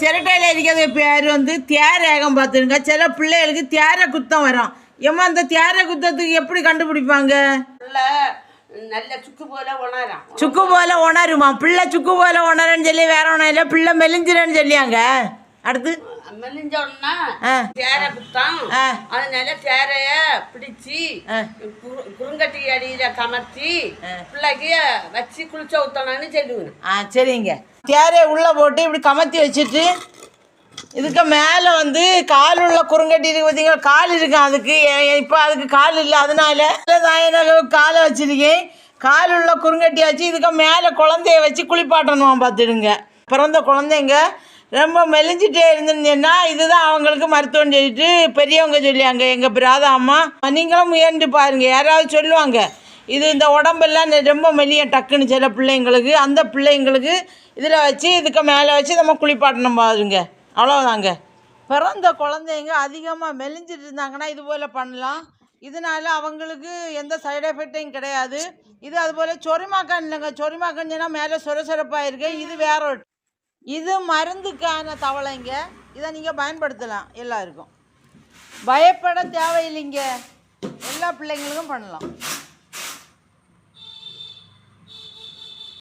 சிரட்டையில் இருக்கிறது பேர் வந்து தேரேகம் பார்த்துருங்க. சில பிள்ளைகளுக்கு தேர குத்தம் வரும். ஏம்மா அந்த தேர குத்தத்துக்கு எப்படி கண்டுபிடிப்பாங்க? நல்ல சுக்கு போல உணரான் சுக்கு போல உணருமா? பிள்ளை சுக்கு போல உணரன்னு சொல்லி வேற ஒன்றும் இல்லை. பிள்ளை மெலிஞ்சிரன்னு சொல்லியாங்க. அடுத்து? மெலிஞ்சோன்னா குத்தான் ஆ. அதனால தேரைய பிடிச்சி குறுங்கட்டி அடியில கமத்தி பிள்ளைக்கு வச்சு குளிச்ச ஊத்தணும்னு சொல்லுவேன். ஆ சரிங்க. தேரையை உள்ளே போட்டு இப்படி கமத்தி வச்சுட்டு இதுக்கு மேலே வந்து கால் உள்ள குறுங்கட்டி இருக்கு பார்த்தீங்களா கால் இருக்கு அதுக்கு. இப்போ அதுக்கு கால் இல்லை அதனால தான் எனக்கு காலை வச்சிருக்கேன். கால் உள்ள குறுங்கட்டி வச்சு இதுக்கு மேலே குழந்தைய வச்சு குளிப்பாட்டணுமா பார்த்துடுங்க பிறந்த குழந்தைங்க ரொம்ப மெலிஞ்சிட்டே இருந்துச்சுன்னா இதுதான் அவங்களுக்கு மருத்துவம் சொல்லிட்டு பெரியவங்க சொல்லியாங்க எங்கள் பிராத அம்மா. நீங்களும் முயன்று பாருங்க யாராவது சொல்லுவாங்க இது இந்த உடம்பெல்லாம் ரொம்ப மெலிய டக்குன்னு சில பிள்ளைங்களுக்கு அந்த பிள்ளைங்களுக்கு இதில் வச்சு இதுக்கு மேலே வச்சு நம்ம குளிப்பாட்டணும் பாருங்க. அவ்வளோதாங்க பிறந்த குழந்தைங்க அதிகமாக மெலிஞ்சிட்டு இருந்தாங்கன்னா இது போல் பண்ணலாம். இதனால அவங்களுக்கு எந்த சைடு எஃபெக்டையும் கிடையாது. இது அதுபோல் சொரிமாக்கான் இல்லைங்க சொரிமாக்கான் சொன்னால் மேலே சொர சொரப்பாக இருக்கு இது வேற ஒரு இது மருந்துக்கான தவளைங்க. இதை நீங்கள் பயன்படுத்தலாம் எல்லாருக்கும். பயப்பட தேவையில்லைங்க. எல்லா பிள்ளைங்களுக்கும் பண்ணலாம்.